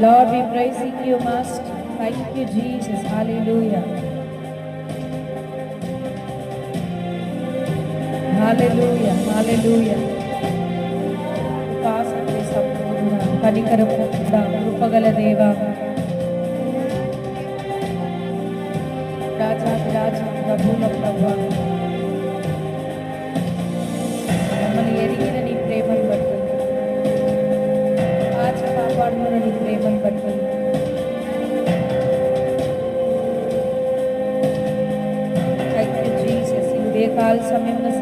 Lord, we praise you, Master. Thank you, Jesus. Hallelujah. హల్లెలూయా హల్లెలూయా ఉపాసన సంపూర్ణ కనికరపు కృపగల దేవా. రాజాది రాజా ప్రభుల ప్రభా. మమ్మల్ని ఎరిగిన నీ ప్రేమను బట్టి. ఆచ కాపాడుకున్న నీ ప్రేమను బట్టి. థ్యాంక్ యూ జీసస్ ఇదే కాల సమయంలో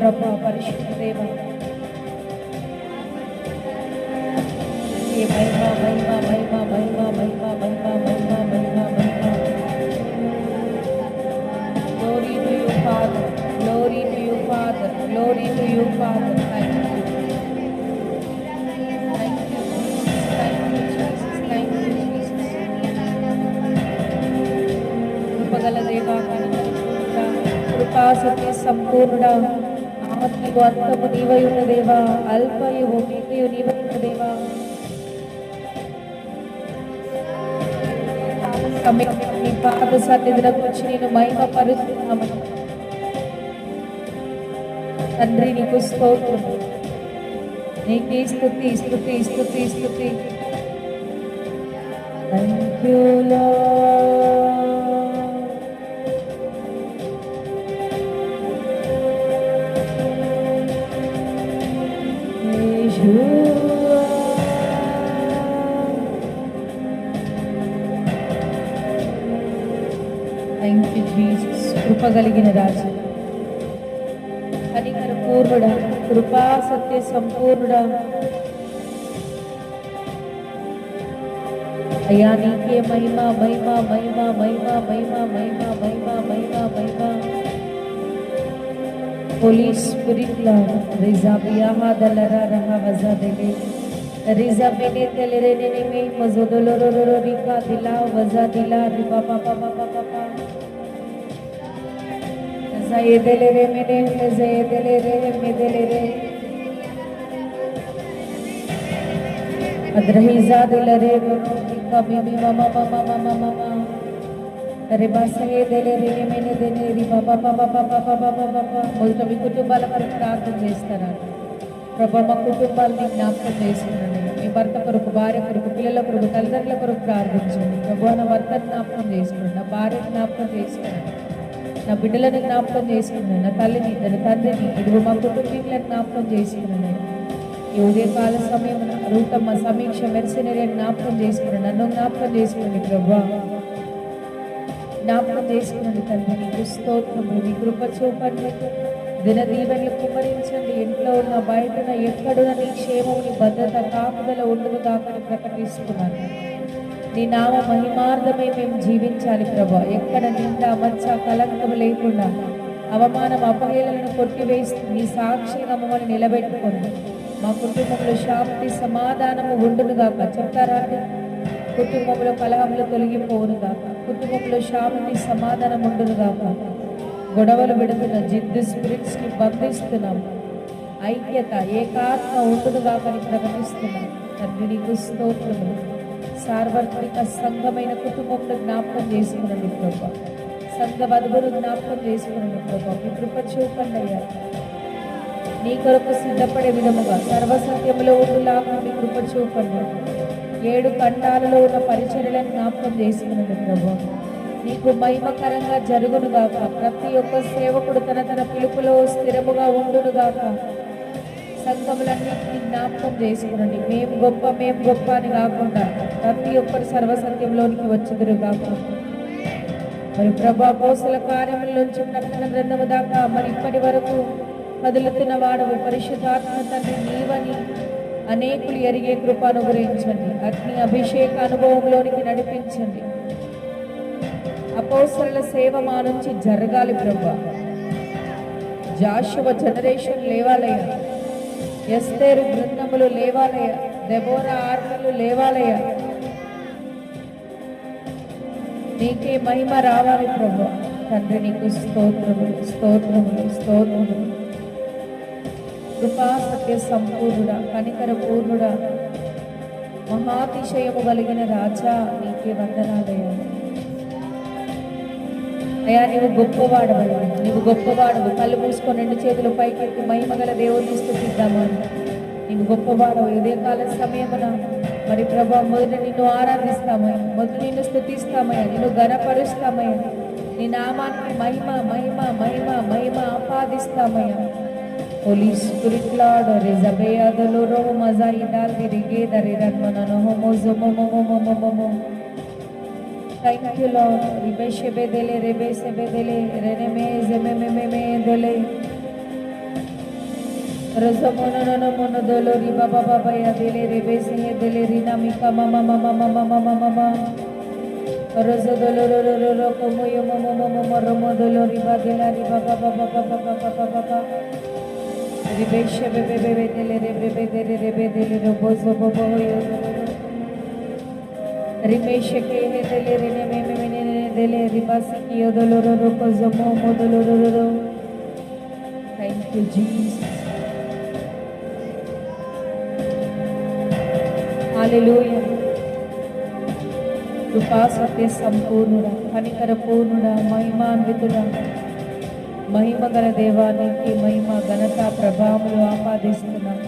ప్రభుల ప్రభ పరిశుద్ధ దేవ ఈ మహిమ మహిమ మహిమ మహిమ మహిమ మహిమ మహిమ మహిమ మహిమ glory to you father glory to you father glory to you father thank you thank you thank you Jesus thank you Jesus కృపగల దేవా కనికరపూర్ణుడా, కృపా సత్య సంపూర్ణుడా ఆత్మకు అర్థము నీవై ఉన్న దేవా అల్పయు ఒమికయు నీవై ఉన్న దేవా సమయం నీ పాద సన్నిధిలోకి వచ్చి నేను మహిమ పరుస్తున్నామని తండ్రి నీకు స్తోత్రం నీకే స్థుతి స్థుతి స్థుతి స్థుతి Thank you, thank you Jesus కృప కలిగిన రాజు కనికర పూర్ణుడా కృపా సత్య సంపూర్ణుడా అయ్యా నీకే మహిమ మహిమ మహిమ మహిమ మహిమ మహిమ మహిమ మహిమ మహిమ Holy Spirit Lord, Riza biyaha dalara raha vaza dele. Riza mene telere nene me mazodolo ro ro ro rika dila vaza dila riba pa pa pa زيدلري منين زيدلري مدلري अदरही जादलरे कभी भी ममा ममा ममा ममा अरे बस ये देले रे मैंने देने रे बाबा बाबा बाबा बाबा बाबा बोलतो మీ కుటుంబాల కొరకు ప్రార్థన చేస్తాను ప్రభా మా కుటుంబాలని జ్ఞాపకం చేసుకున్నాను మీ భర్త కొరకు భార్య కొరకు పిల్లల కొరకు తల్లిదండ్రుల కొరకు ప్రార్థించండి ప్రభా నా భర్త జ్ఞాపకం చేసుకున్నాను నా భార్య జ్ఞాపకం చేసుకున్నాను నా బిడ్డలను జ్ఞాపకం చేసుకున్నాను. నా తల్లిని తన తండ్రిని ఇదిగో మా కుటుంబీకులను జ్ఞాపకం చేసుకున్నాను. ఈ ఉదయకాల సమయం రూటమ్మ సమీక్ష మెరిసినరి జ్ఞాపకం చేసుకున్నాను. నన్ను జ్ఞాపకం చేసుకుని ప్రభా. జ్ఞాపకం చేసుకున్నాను తండ్రి. నీకు స్తోత్రము నీ కృప చూపండి. దిన దీవెనలు కుమరించండి. ఇంట్లో ఉన్న బయటన ఎక్కడున్న నీ క్షేమం నీ భద్రత కాపుదల ఉండును దాకా ప్రకటిస్తున్నాను. నీ నామ మహిమార్థమై మేము జీవించాలి ప్రభా. ఎక్కడ నింద మచ్చ కలంకం లేకుండా అవమానం అపహేళనను కొట్టివేసి నీ సాక్షిగా మమ్మల్ని నిలబెట్టుకోండి మా కుటుంబంలో శాంతి సమాధానము ఉండునుగాక చెప్తారా కుటుంబంలో కలహములు తొలగిపోవునుగాక కుటుంబంలో శాంతి సమాధానం ఉండునుగాక గొడవలు విడుతున్న జిద్దు స్పిరిట్స్ని బంధిస్తున్నాం ఐక్యత ఏకాత్మ ఉండునుగాక అని ప్రకటిస్తున్నాం తండ్రి నీకు స్తోత్రములు. సార్వత్రిక సంఘమైన కుటుంబంలో జ్ఞాపకం చేసుకునండి ప్రభా. సంఘ వధువులు జ్ఞాపకం చేసుకునండి ప్రభా. మీ కృప చూపండి అయ్యా. నీ కొరకు సిద్ధపడే విధముగా సర్వసత్యములో ఉండులాగా మీ కృప చూపండి. ఏడు ఖండాలలో ఉన్న పరిచర్లను జ్ఞాపకం చేసుకున్నది ప్రభు. నీకు మహిమకరంగా జరుగునుగాక. ప్రతి ఒక్క సేవకుడు తన తన పిలుపులో స్థిరముగా ఉండునుగాక. సంఘములన్నింటినీ జ్ఞాపకం చేసుకునండి. మేము గొప్ప మేము గొప్ప అని కాకుండా ప్రతి ఒక్కరు సర్వసత్యంలోనికి వచ్చుదురుగాక. మరి ప్రభా కోసల కార్యములోంచి ప్రకటన గ్రంథము దాకా మరి ఇప్పటి వరకు కదులుతున్న వాడవు పరిశుద్ధాత్మ తండ్రి నీవని అనేకులు ఎరిగే కృప అనుగ్రహించండి అగ్ని అభిషేక అనుభవంలోనికి నడిపించండి. అపోసరుల సేవ మా నుంచి జరగాలి ప్రభా. జాషువ జనరేషన్ లేవాలయ్యా. ఎస్తేరు బృందములు లేవాలయ దెబోరా ఆర్మలు లేవాలయ నీకే మహిమ రావాలి ప్రభు. తండ్రి నీకు స్తోత్రములు స్తోత్రములు స్తోత్రములు. కృపా సత్య సంపూర్ణుడా కనికర పూర్ణుడ. మహాతిశయము కలిగిన రాజా నీకే వందనాలయ్యా. అయ్యా నీవు గొప్పవాడవు నీవు గొప్పవాడవు. కళ్ళు మూసుకొని రెండు చేతులు పైకెత్తి మహిమ గల దేవుడిని స్థుతిద్దామా. నీవు గొప్పవాడవు. ఇదే కాల సమయమున మరి ప్రభా మొదట నిన్ను ఆరాధిస్తామయ్యా. మొదట నిన్ను స్థుతిస్తామయ్యా. నిన్ను గనపరుస్తామయ్యా నీ నామానికి మహిమ మహిమ మహిమ మహిమ ఆపాదిస్తామయ్యా. Holy Spirit Lord, Rezabea doloro maza idal dirige dariran manano homo zomo momo momo momo. Thank థ్యాంక్యూలో రిబే షెబెదెలే రెబే సెబెదెలే రెనెమే జెమెమెమెమే దెలే రజమోననమోనదోలో రిబా బాబా బయ దెలే రెబే సెహె దెలే రినామిక మమ మమ మమ మమ మమ రజదోలో కొమోయో మమ మమ మమ రమోదోలో రిబా దెలా రిబా బాబా బాబా బాబా బాబా బాబా రిబే షెబెబెబె దెలే రెబెబె దెలే రెబె దెలే రబోజో బోబోయో సంపూర్ణుడా కనికర పూర్ణుడా మహిమాన్వితుడా మహిమ గల దేవానికి మహిమ ఘనత ప్రభావములు ఆపాదిస్తున్నాం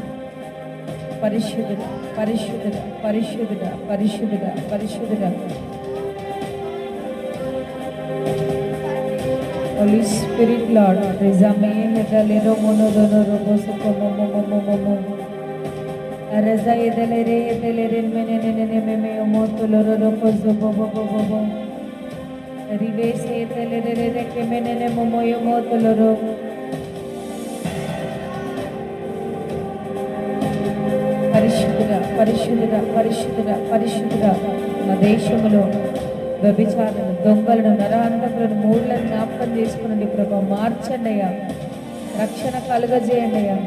పరిశుద్ధుడు పరిశుద్ధుడ పరిశుద్ధుడ పరిశుద్ధుడ పరిశుద్ధుడ Holy Spirit Lord, rezame hedalero monodono robo soko momo momo momo. Areza edelere edelere mene nene nene meme omo toloro roko zobo bo bo bo bo. Rivese edelere reke mene nene momo yomo toloro. పరిశుద్ధుడ పరిశుద్ధుడ పరిశుద్ధుడ పరిశుద్ధుడ. మా దేశంలో వ్యభిచారులను దొంగలను నరాంతకులను మూడులను జ్ఞాపకం చేసుకునండి ప్రభా. మార్చండి అయ్యా. రక్షణ కలుగజేయండి అయ్యా.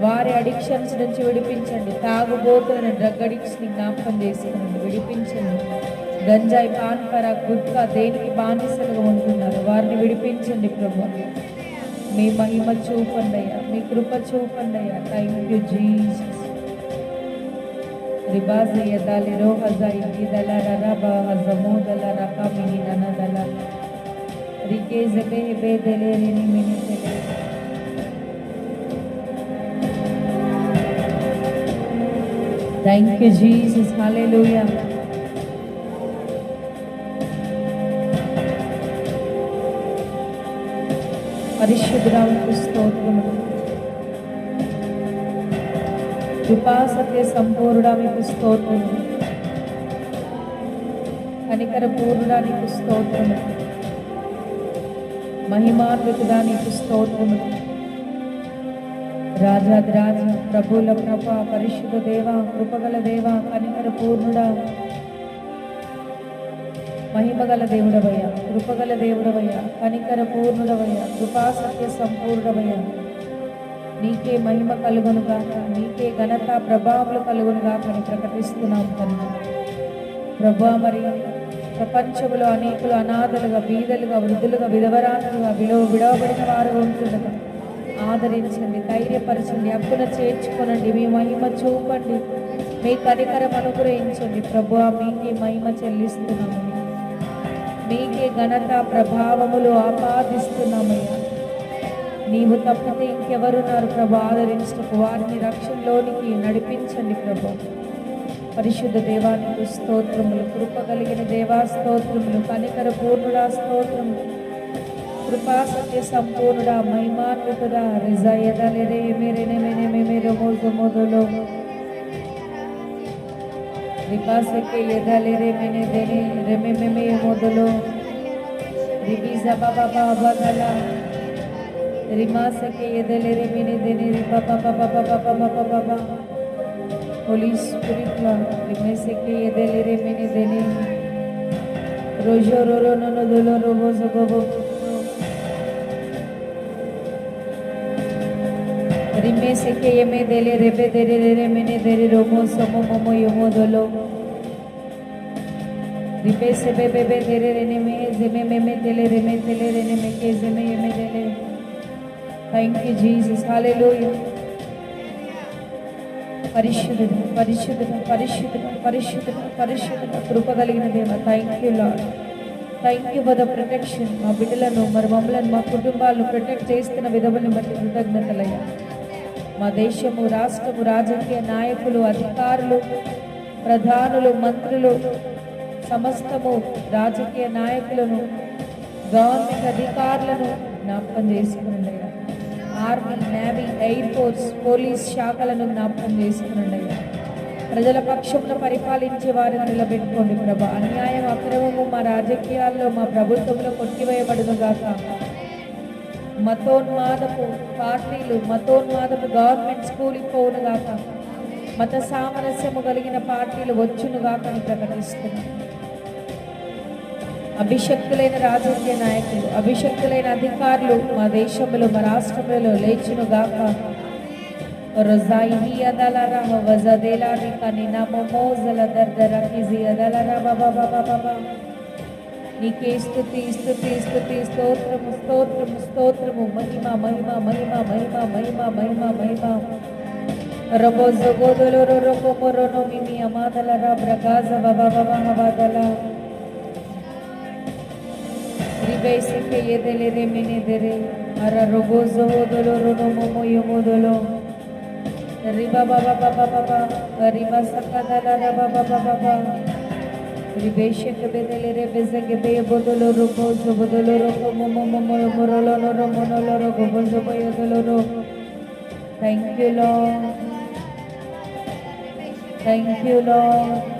వారి అడిక్షన్స్ నుంచి విడిపించండి. తాగుబోతులను డ్రగ్ అడిక్ట్స్ని జ్ఞాపకం చేసుకునండి. విడిపించండి. గంజాయి పాన్పర గుట్కా దేనికి బానిసలుగా ఉంటున్నారు? వారిని విడిపించండి ప్రభు. మీ మహిమ చూపండి అయ్యా. మీ కృప చూపండి అయ్యా. థ్యాంక్ యూ జీసస్ రిబాజ్ యదాలి రో హజాయి గిదల రరబ హజమో దల రకా మిని నన దల రికే జబే బే దెలే రిని మిని తెలే థ్యాంక్ యూ జీసస్ హల్లెలూయా పరిశుద్ధురావుకు స్తోత్రములు కృపా సత్య సంపూర్ణుడా మీకు స్తోత్రము కనికర పూర్ణుడా నీకు స్తోత్రము మహిమాన్వితుడా నీకు స్తోత్రము రాజాదిరాజ ప్రభుల ప్రభ పరిశుద్ధ దేవ కృపగల దేవ కనికర పూర్ణుడా మహిమగల దేవుడవయ్యా కృపగల దేవుడవయ్యా కనికర పూర్ణుడవయ్యా కృపా సత్య సంపూర్ణవయ్యా నీకే మహిమ కలుగును గాక నీకే ఘనత ప్రభావాలు కలుగును గాక అని ప్రకటిస్తున్నాం తండ్రి. ప్రభా మరి ప్రపంచంలో అనేకులు అనాథలుగా బీదలుగా వృద్ధులుగా విధవరాలుగా విలువ విడవబడిన వారు ఉంటుండగా ఆదరించండి ధైర్యపరచండి అప్పున చేర్చుకోనండి మీ మహిమ చూపండి మీ కనికరం అనుగ్రహించండి. ప్రభు మీకే మహిమ చెల్లిస్తున్నాము మీకే ఘనత ప్రభావములు ఆపాదిస్తున్నామయ్యా. నీవు తప్పితే ఇంకెవరున్నారు ప్రభా? ఆదరించటకు వారిని రక్షణలోనికి నడిపించండి ప్రభు. పరిశుద్ధ దేవానికి స్తోత్రములు. కృప కలిగిన దేవా స్తోత్రములు. కనికర పూర్ణుడా స్తోత్రములు కృపా సత్య సంపూర్ణుడా మహిమాన్వితుడా రిజా ఎదలేరే మేరేనే మేనే మేమేరో మోజు మోదులో విపాసకే మొదలు బాబా rimasa que yedele remine dene pa pa pa pa pa pa pa pa pa pa Holy Spirit Lord rimese que yedele remine dene rojo roro no no dolo robo sobo rimese que yeme dele rebe dele remine dele robo somo momo yomo dolo Ribese bebe bebe dele rene me zeme me me dele reme dele rene me ke zeme yeme dele thank you Jesus hallelujah పరిశుద్ధుడు పరిశుద్ధుడు పరిశుద్ధుడు పరిశుద్ధుడు పరిశుద్ధుడు కృప కలిగిన దేవ thank you lord thank you for the protection మా బిడ్డలను మరి మమ్మల్ని మా కుటుంబాలను ప్రొటెక్ట్ చేస్తున్న విధములను బట్టి కృతజ్ఞతలయ్యా. మా దేశము రాష్ట్రము రాజకీయ నాయకులు అధికారులు ప్రధానులు మంత్రులు సమస్తము రాజకీయ నాయకులను గవర్నమెంట్ అధికారులను జ్ఞాపకం చేసుకుని army navy air force police శాఖలను జ్ఞాపకం చేసుకునండి ప్రజల పక్షంలో పరిపాలించే వారిని నిలబెట్టుకోండి ప్రభా. అన్యాయం అక్రమము మా రాజకీయాల్లో మా ప్రభుత్వంలో కొట్టివేయబడును గాక. మతోన్మాదపు పార్టీలు మతోన్మాదపు గవర్నమెంట్ స్కూల్కి పోవును గాక. మత సామరస్యము కలిగిన పార్టీలు వచ్చును గాక అని ప్రకటిస్తున్నాను అభిషక్తులైన రాజకీయ నాయకులు అభిషక్తులైన అధికారులు మా దేశంలో మా రాష్ట్రంలో లేచును గాక రొజాయి అదలరా వజదేలారి కని నమోజల దర్దర కిజి అదలరా బాబా బాబా బాబా నీకే స్థుతి స్థుతి స్థుతి స్తోత్రము స్తోత్రము స్తోత్రము. మహిమ మహిమ మహిమ మహిమ మహిమ మహిమ మహిమ. రబో జగోదలో రొరొకో మొరొనో మిమి అమాదలరా ప్రగాజ బాబా బాబా హవాదల Ribese que yedele remene dere, ara rogozo hodolo rono momo yomodolo. Riba baba baba baba, riba sakadala raba baba baba. Ribeshe ke bedele rebeze ke be bodolo rogozo bodolo rogo momo momo morolo loro monolo rogo bozo boyodolo ro. Thank you Lord. Thank you Lord.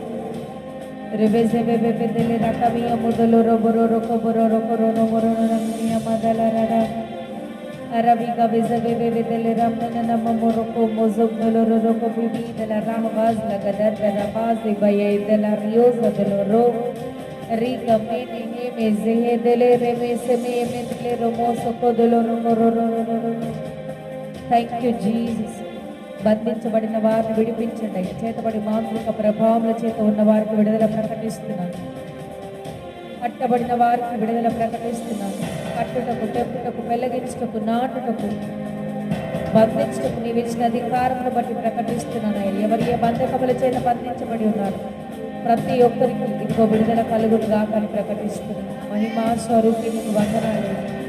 rebezebebebedele rakamia modoloro bororo kobororo korono morono ramia madala rara arabiga na ramana namamoro ko mozog doloro roko bibi dela ramvaz lagadar dela paz baye dela rios doloro rica mene heme zehe dele reme seme me me dele romo soko doloro kororo Thank you, Jesus. బంధించబడిన వారిని విడిపించండి. చేతబడి మాంత్రిక ప్రభావముల చేత ఉన్న వారికి విడుదల ప్రకటిస్తున్నాను. కట్టబడిన వారికి విడుదల ప్రకటిస్తున్నాను. కట్టుటకు తెప్పుటకు పెళ్ళగించుటకు నాటుటకు బంధించుటకు నీవు ఇచ్చిన అధికారమును బట్టి ప్రకటిస్తున్నాను. ఎవరి ఏ బంధకముల చేత బంధించబడి ఉన్నారు ప్రతి ఒక్కరికి ఇంకో విడుదల కలుగును గాక అని ప్రకటిస్తున్నాను. మహిమా స్వరూపి నీకు వందనాలు.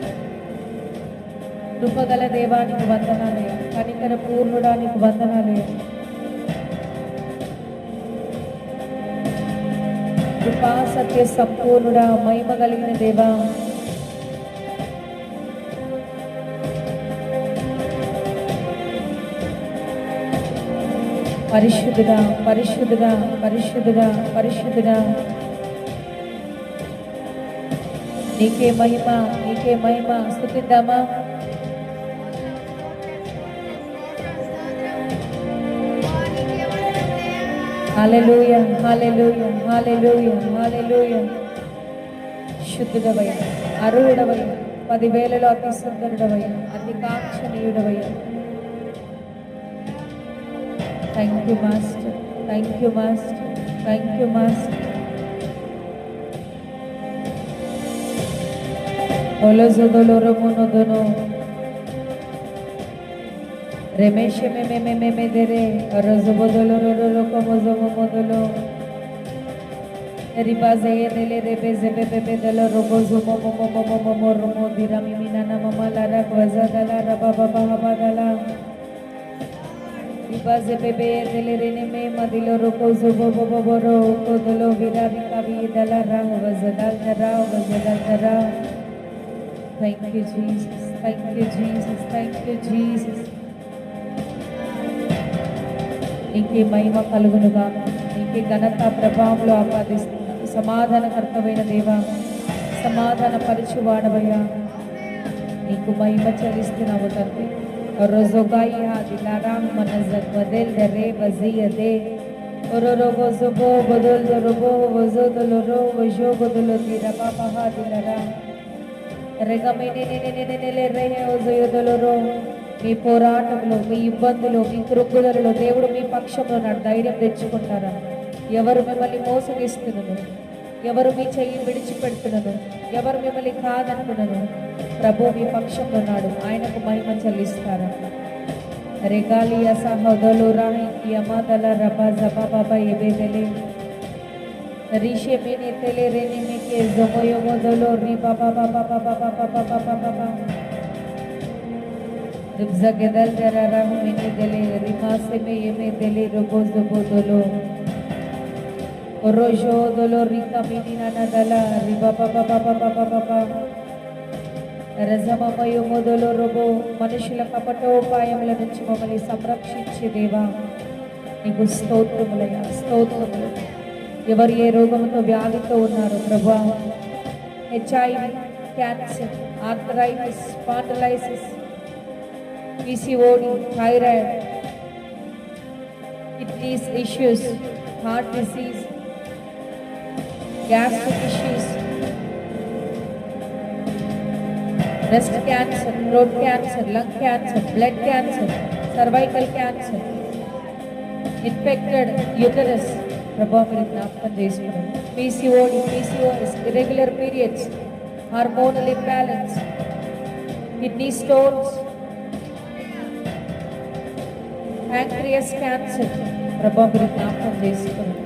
కృపగల దేవానికి వందనాలు. కనికర పూర్ణుడానికి వందనాలు కృపా సత్య సంపూర్ణుడా మహిమ కలిగిన దేవా. పరిశుద్ధుడా పరిశుద్ధుడా పరిశుద్ధుడా పరిశుద్ధుడా. నీకే మహిమ నీకే మహిమ. స్థుతిద్దామా? హాలెలుయ హాలెలుయ హాలెలుయ హాలెలుయ శుద్ధుడవై అరువుడవై పదివేలలో అతి సుందరుడవై అతి కాంక్షణీయుడవై thank you master thank you master thank you master Hola, Doloroso Monodono. Me me me me me dere mozomo modolo Ribaze robo mo mo mo mo mo mo mama dala dala Ribaze me bo bo bo ro dala. Thank you, Jesus. Thank you, Jesus. Thank you, Jesus. నీకే మహిమ కలుగునుగా. నీకే ఘనత ప్రభావంలో ఆపాదిస్తున్నాను సమాధానకర్తమైన దేవా సమాధాన పరిచువాడవయ్యా నీకు మహిమ చెల్లిస్తున్నావు తండ్రి. రోజోగాయి దిలారాం మన వదెల్ దరే వజియదే ఒరొరొబో జొబో బొదొల్ దొరొబో వజో దొలొరో వజో బొదొలో దిరా పాపహా దిలరా మీ పోరాటంలో మీ ఇబ్బందులు మీ కృగ్గుదలలో దేవుడు మీ పక్షంలో నాడు ధైర్యం తెచ్చుకుంటారా? ఎవరు మిమ్మల్ని మోసగిస్తున్నారు? ఎవరు మీ చెయ్యి విడిచిపెడుతున్నారు? ఎవరు మిమ్మల్ని కాదంటున్నారు ప్రభు మీ పక్షంలో నాడు ఆయనకు మహిమ చెల్లిస్తారా? రెగాలియ సహోదలు రాహి యమాదల రబా జబా బాబా ఎబేదలే. రిషే మేనే తెలే రేనే మేకే జమోయో మొదలో రి బాబా బాబా బాబా బాబా బాబా బాబా. బాబా రిబ్జ గెదల్ జరారా మేనే దెలే రిమాసే మే యమే దెలే రోబో జబో దొలో రోజో దొలో రికా మిని నానా దల రి బాబా బాబా బాబా బాబా బాబా రజమమయు మొదలు రోబో మనుషుల కపటోపాయముల నుంచి మమ్మల్ని సంరక్షించే దేవా నీకు స్తోత్రములయ్యా స్తోత్రములు ఎవరు ఏ రోగంతో వ్యాధితో ఉన్నారో ప్రభా HIV cancer arthritis spondylosis PCOD thyroid kidneys issues heart disease gastric issues breast cancer throat cancer lung cancer blood cancer cervical cancer infected uterus ప్రభావ మీరు జ్ఞాపకం చేసుకోండి PCOD PCOS irregular periods hormonal imbalance kidney stones pancreas cancer ప్రభావ మీరు జ్ఞాపకం చేసుకున్నాం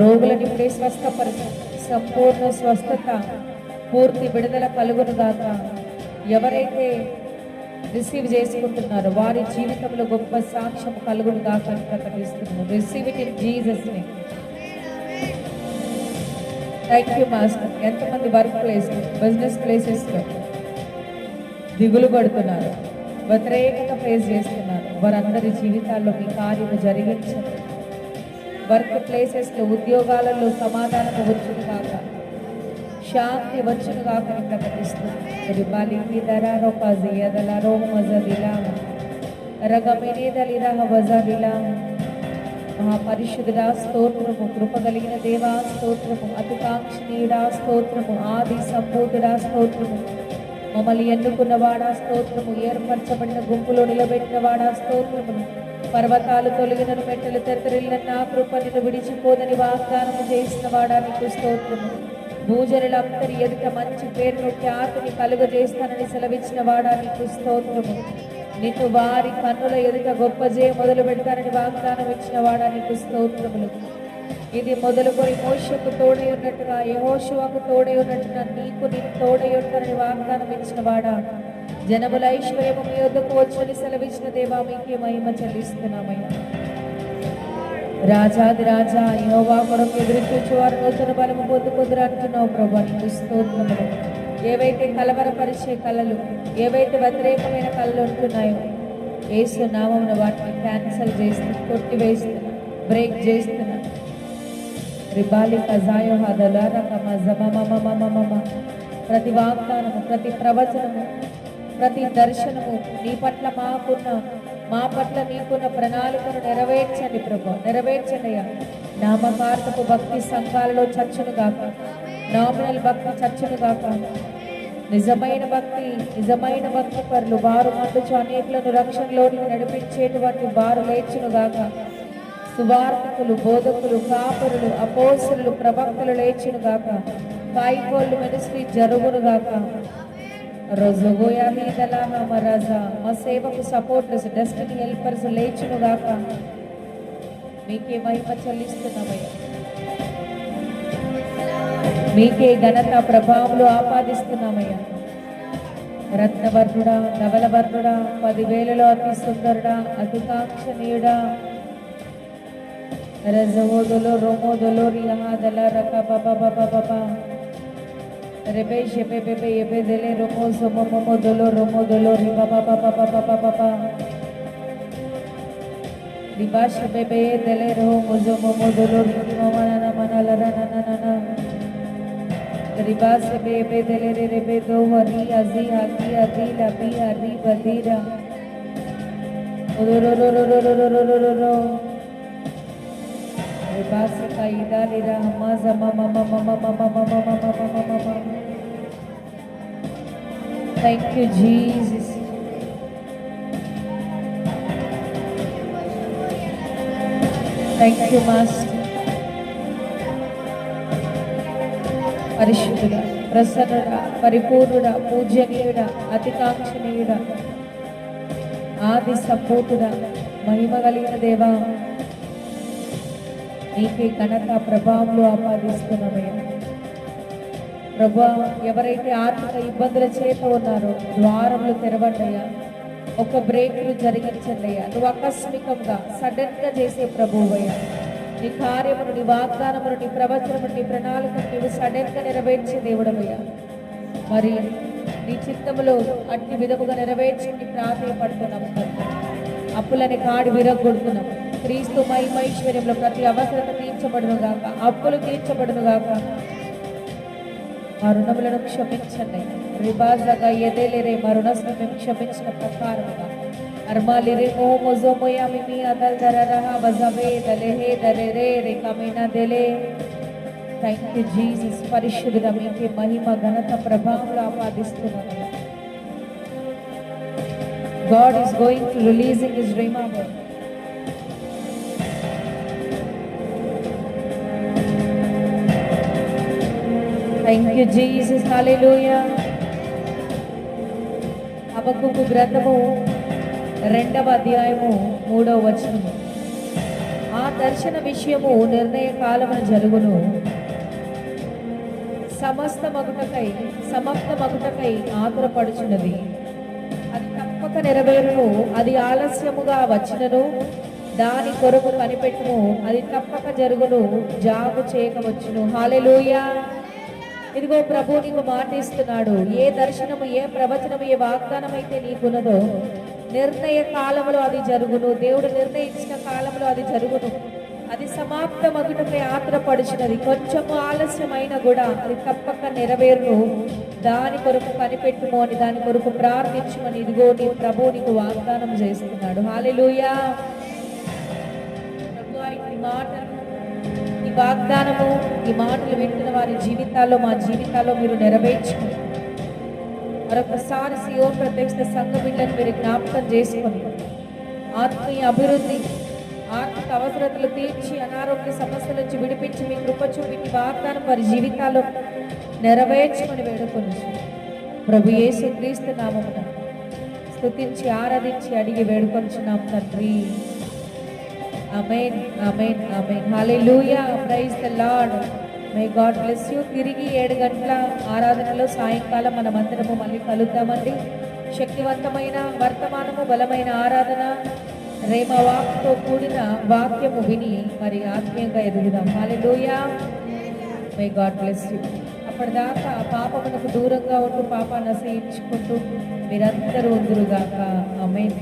రోగులను ఇప్పుడే స్వస్థపరచు సంపూర్ణ స్వస్థత పూర్తి విడుదల కలుగును గాక ఎవరైతే రిసీవ్ చేసుకుంటున్నారో వారి జీవితంలో గొప్ప సాక్ష్యం కలుగును గాక అని ప్రకటిస్తున్నాం receive it in Jesus thank you master ఎంతమంది వర్క్ ప్లేస్ బిజినెస్ ప్లేసెస్లో దిగులు పడుతున్నారు. వ్యతిరేకత ఫేస్ చేస్తున్నారు. వారందరి జీవితాల్లో మీ కార్యము జరిగించండి వర్క్ ప్లేసెస్లో ఉద్యోగాలలో సమాధానం వచ్చును కాక శాంతి వచ్చును కాక అని మజదిలా వజదిలా. మహాపరిశుద్ధుడా స్తోత్రము కృప కలిగిన దేవా స్తోత్రము అతికాంక్షణీయుడా స్తోత్రము ఆది సంబోధుడా స్తోత్రము. మమ్మల్ని ఎన్నుకున్నవాడా స్తోత్రము ఏర్పరచబడిన గుంపులో నిలబెట్టినవాడా స్తోత్రము పర్వతాలు తొలగిన మెట్టలు తెత్తరిల్లిన కృప నిన్ను విడిచిపోదని వాగ్దానం చేసిన వాడా నీకు స్తోత్రము. భూజనులందరి ఎదుట మంచి పేరును ఖ్యాతిని కలుగజేస్తానని సెలవిచ్చిన వాడా నీకు స్తోత్రము. నిన్ను వారి కన్నుల ఎదుట గొప్ప జయ మొదలు పెడతానని వాగ్దానం ఇచ్చిన వాడా నీకు స్తోత్రములు. ఇది మొదలుకొని మోషకు తోడై ఉన్నట్టుగా యహోశువకు తోడై ఉన్నట్టుగా నీకు నేను తోడై ఉంటానని వాగ్దానం ఇచ్చిన వాడా? జనముల ఐశ్వర్యము మీ వద్దకు వచ్చని సెలవిచ్చిన దేవా మీకే మహిమ చెల్లిస్తున్నామయ్యా. రాజాది రాజా యహోవా కొరకు ఎదురు చూచేవారు నూతన బలము పొందుకుందరు అంటున్నావు ప్రభా నీకు స్తోత్రములు. ఏవైతే కలవరపరిచే కళలు ఏవైతే వ్యతిరేకమైన కళలు ఉంటున్నాయో ఏసు నామమున వాటిని క్యాన్సల్ చేస్తూ కొట్టివేస్తున్నా బ్రేక్ చేస్తున్నా రిబాలి కజాయో హదలార కమ ప్రతి వాగ్దానము ప్రతి ప్రవచనము ప్రతి దర్శనము నీ పట్ల మాకున్న మా పట్ల నీకున్న ప్రణాళికను నెరవేర్చండి ప్రభు నెరవేర్చండియా అయ్యా. నామకార్థపు భక్తి సంఘాలలో చర్చను గాక. నామినల్ భక్తి చర్చను గాక. నిజమైన భక్తి నిజమైన భక్తి పరులు వారు మండుచు అనేకులను రక్షణలోని నడిపించేటువంటి వారు లేచును గాక. సువార్థకులు బోధకులు కాపరులు అపోసులు ప్రవక్తలు లేచును గాక. పైకోళ్ళు మినిస్ట్రీ జరుగును గాక. రోజుగోయా మీదలా మహారాజా మా సేవకు సపోర్టర్స్ డెస్టినీ హెల్పర్స్ లేచును గాక. మీకే మహిమ చెల్లిస్తున్నామయ్యా మీకే ఘనత ప్రభావంలో ఆపాదిస్తున్నామయ్యా. రత్నవర్ణుడా ధవలవర్ణుడా పదివేలలో అతి సుందరుడా అతికాంక్షణీయుడా రజవోదులో రోమోదులో రియాదల రక బబ బబ బబ రెబే షెబే బెబే ఎబే దెలే రోమో సొమో మొమో దొలో రోమో దొలో రి బబ బబ బబ బబ బబ రిబా షెబే బే దెలే రో మొజో మొమో దొలో రి మమ నన మన లర నన నన రిబా షెబే బే దెలే రే రెబే దో హరి అజి హకి అది లబి హరి బదీరా రో రో రో రో రో రో రో రో రో రో Ribasika idalira maza mama mama mama mama mama mama mama Thank you, Jesus. Thank you, Master. పరిశుద్ధుడా ప్రసన్నుడా పరిపూర్ణుడా పూజనీయుడా అతికాంక్షణీయుడా ఆది సంపూతుడా మహిమ కలిగిన దేవా నీకే ఘనత ప్రభావంలో ఆపాదిస్తున్నామయ్యా. ప్రభా ఎవరైతే ఆర్థిక ఇబ్బందుల చేత ఉన్నారో ద్వారములు తెరవండియ్యా. ఒక బ్రేక్లు జరిగించండి అయ్యా నువ్వు ఆకస్మికంగా సడన్గా చేసే ప్రభువయ్యా. నీ కార్యమును నీ వాగ్దానమును నీ ప్రవచనము నీ ప్రణాళికను నువ్వు సడన్గా నెరవేర్చే దేవుడమయ్యా మరి నీ చిత్తములో అట్టి విధముగా నెరవేర్చి నీ ప్రాధాన్యపడుతున్నాము అప్పులని కాడి విరగొడుతున్నాము క్రీస్తు మహిమ ఐశ్వర్యంలో ప్రతి అవసరత తీర్చబడునుగాక అప్పులు తీర్చబడునుగాక మా రుణములను క్షమించండి రిబాజగా ఎదేలేరే మా రుణస్ను మేము క్షమించిన ప్రకారముగా అర్మాలి రే మోహము జోమోయామి మీ అదల్ ధర రహా బజవే దలే హే దరే రే రే కమేనా దెలే థ్యాంక్ యూ జీసస్ పరిశుద్ధ మీకే మహిమ ఘనత ప్రభావంలో ఆపాదిస్తున్నాను God is going to releasing his Rhema word. Thank you Jesus hallelujah అబకుకు గ్రంథము రెండవ అధ్యాయము మూడవ వచనము. ఆ దర్శన విషయము నిర్ణయ కాలమున జరుగును. సమస్త మగుటకై సమస్త మగుటకై ఆతురపడుచున్నది అది తప్పక నెరవేరును అది ఆలస్యముగా వచ్చినను దాని కొరకు కనిపెట్టును అది తప్పక జరుగును జాగు చేయకవచ్చును హాలెలూయా ఇదిగో ప్రభు నీకు మాట ఇస్తున్నాడు. ఏ దర్శనము ఏ ప్రవచనము ఏ వాగ్దానం అయితే నీకున్నదో నిర్ణయ కాలంలో అది జరుగును. దేవుడు నిర్ణయించిన కాలంలో అది జరుగును. అది సమాప్తమగుటపై ఆత్రపడిచినది కొంచెము ఆలస్యమైన కూడా అది తప్పక నెరవేరును. దాని కొరకు కనిపెట్టుము అని దాని కొరకు ప్రార్థించమని ఇదిగో నీ ప్రభు నీకు వాగ్దానం చేస్తున్నాడు. హాలెలూయా ప్రభు ఈ మాటలు వాగ్దానము ఈ మాటలు వింటున్న వారి జీవితాల్లో మా జీవితాల్లో మీరు నెరవేర్చుకుని మరొకసారి సియో ప్రత్యక్ష సంఘ బిడ్డను మీరు జ్ఞాపకం చేసుకొని ఆత్మీయ అభివృద్ధి ఆర్థిక అవసరతలు తీర్చి అనారోగ్య సమస్యల నుంచి విడిపించి మీ కృప చూపించి మీ వాగ్దానం వారి జీవితాల్లో నెరవేర్చుకుని వేడుకొని ప్రభు యేసు క్రీస్తు నామమున స్థుతించి ఆరాధించి అడిగి వేడుకొంచున్నాం తండ్రి. Amen amen amen hallelujah praise the lord my God bless you తిరిగి ఏడు గంటల ఆరాధనలో సాయంకాలం మనమందరము మళ్ళీ కలుద్దామండి. శక్తివంతమైన వర్తమానము బలమైన ఆరాధన రేమ వాక్తో కూడిన వాక్యము విని మరి ఆత్మీయంగా ఎదుగుదాం. మాలె లూయా మై గాడ్ బ్లెస్ యూ అప్పటిదాకా పాపమునకు దూరంగా ఉంటూ పాపాన్ని అసహించుకుంటూ మీరందరూ ఉందురుగాక. అమెన్